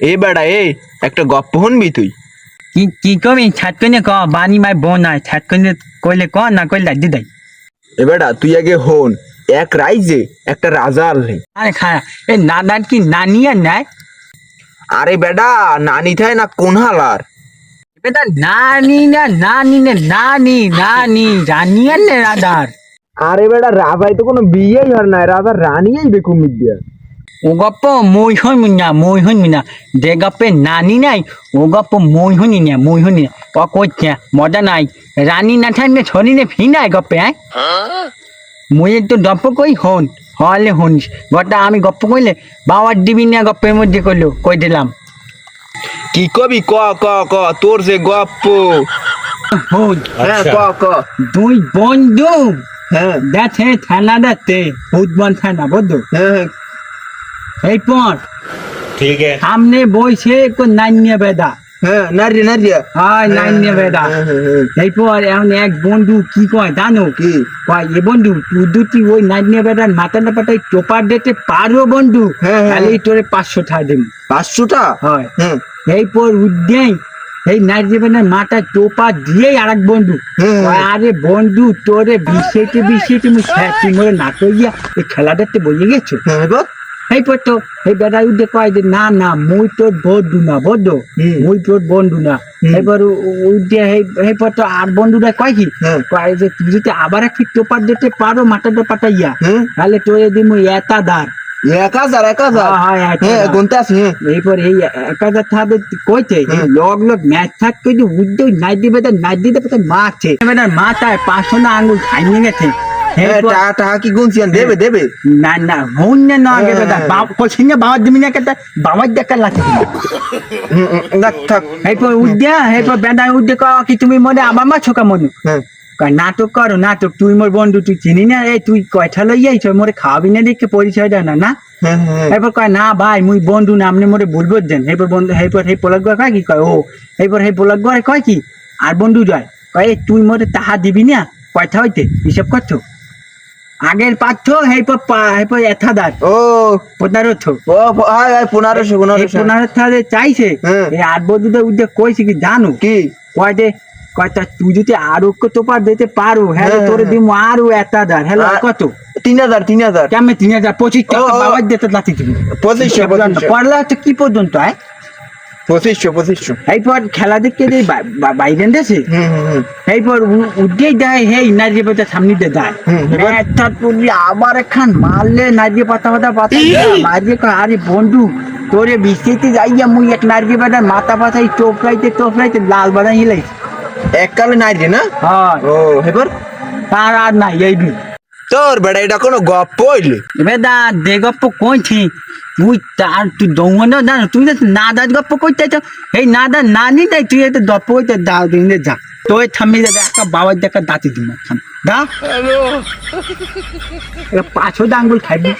এ বেড়া এ একটা গপ্প শুনবি তুই? কি কি কবি? ছাট করে ক বানি মাই বোন আয়। ছাট করে কইলে ক না কইলে দি দেয়। এ বেড়া তুই আগে হন এক রাইজে একটা রাজা আনলে। আরে খায়া এ নাদান কি নানি আর নাই? আরে বেডা নানি থায় না কোন হালার বেটা নানি না নানি না নানি নানি রানি আর নে রাদার আরে বেড়া রাজাই তো কোনো বিয়েই হয় না রাজা রানিই বেকুম দিয়া। ও গপ্প মই হই মুনা মই হই মুনা। যে গপ্পে নানি নাই ও গপ্প মই হই না মই হই না। ও কইছে মজা নাই। রানী না থাকলে ছড়ি নে ফি নাই গপ্পে আয় মই তো গপ্প কই হন হলে হনিস। গটা আমি গপ্প কইলে বাবার দিবি না গপ্পের মধ্যে কইলো কই দিলাম। কি কবি? ক ক ক তোর যে গপ্প হন হ্যাঁ ক ক। দুই বন্ধু হ্যাঁ। দেখে থানাটাতে ভূতবন থানা বুঝলো? হ্যাঁ। এই পর। ঠিক আছে। সামনে বইছে হ্যাঁ, হ্যাঁ, হ্যাঁ, বেদা। হ্যাঁ হ্যাঁ বেদা। এখন এক বন্ধু কি কয় জানো? কি? কয় এ বন্ধু দুটি ওই বেদার চোপার পারো বন্ধু তোরে পাঁচশো টাকা দেব পাঁচশোটা? হয়। এরপর উদ্যাই এই নাইজেবেনের মাটা টোপা দিয়ে আর এক বন্ধু আরে বন্ধু তোরে বিষেতে বিষেতে তুমি নাটক গিয়া এই খেলাটাতে বইয়ে গেছো? এই পড়তো এই বেটা উঠে কয় যে না না মুই তোর বন্ধু না বন্ধু। মুই তোর বন্ধু না। এবার উঠে এই পড়তো আর বন্ধুরা কয় কি। কয় যে তুই যদি আবার একটু টোপার দিতে পারো মাথাটা পাঠাইয়া তাহলে তোরে দিম এতা দার এক হাজার এক হাজার হ্যাঁ, এক গুনতে আছি হ্যাঁ এইপর এই এক হাজার থাকবে লগ লগ ম্যাচ থাকতে যে উদ্যোগ নাই দিবে তো নাই দিতে মারছে মাথায় পাঁচশো না আঙুল খাইয়ে গেছে এরপর- টাকা টাকা কি গুনছি দেবে দেবে। না না না আগে হ্যাঁ। বাপ না বাবা না কেটা দেখা লাগছে উদ্যা কি তুমি মনে আমার মা ছোকা মনু। হ্যাঁ। কয় নাটক করো নাটক। তুই মোর বন্ধু তুই চিনি না? এই তুই কয়টা লই যাইছ মোরে খাওয়াবি না দেখে পরিচয় দেয় না না? হ্যাঁ হ্যাঁ এরপর কয় না ভাই মুই বন্ধু না আপনি মোরে বলব দেন এরপর বন্ধু এরপর এই পোলাক কয় কি? কয় ও এরপর এই পোলাক কয় কি? আর বন্ধু যায়। কয় তুই মোরে তাহা দিবি না? কয়টা হইতে? হিসাব করছ আগের পাচ্ছ পা- এরপর এথাদার ও। পনেরো ও হাই হাই পনেরোশো পনেরোশো। চাইছে হ্যাঁ। এই আট বন্ধুদের উদ্যোগ কইছে কি জানো? কি? কয় যে তুই যদি আরও তোপার দিতে পারো হ্যাঁ হ্যাঁ, তোরে হ্যাঁ। দিমু আরও একটা দার হ্যাঁ কত? তিন হাজার তিন হাজার। কেমন তিন হাজার? পঁচিশ টাকা। বাবার দিতে লাতি তুমি পঁচিশশো পঁচিশশো। পড়লা কি পর্যন্ত আয়? পঁচিশশো পঁচিশশো। এরপর খেলা দেখতে যে বাইরে দেশে এরপর উদ্যোগ দেয় হে নারিয়ে পাতা সামনে দিয়ে এবার? একটা তুলি আবার একখান মারলে নারিয়ে পাতা পাতা পাতা মারিয়ে আরে বন্ধু তোরে বৃষ্টিতে যাইয়া মুই এক নারিয়ে পাতার মাথা পাতাই টোপলাইতে টোপলাইতে লাল বাদাম হিলাই এক কালে নাই না? হয়। ও এবার? তার আর নাই এই দুই তোর বেড়া এটা কোনো গপ্প হইলে? এবার দা দে গপ্প কইছি। তুই তার তুই দৌড়ানো জান তুই না দাস গপ্প করতে তো এই না দা না নি দেয় তুই তো গপ্প করতে দাও দিন যা তোর থামি যাবে একটা বাবার দেখা দাঁতি দিন খান দা? পাঁচশো আঙ্গুল খাইবি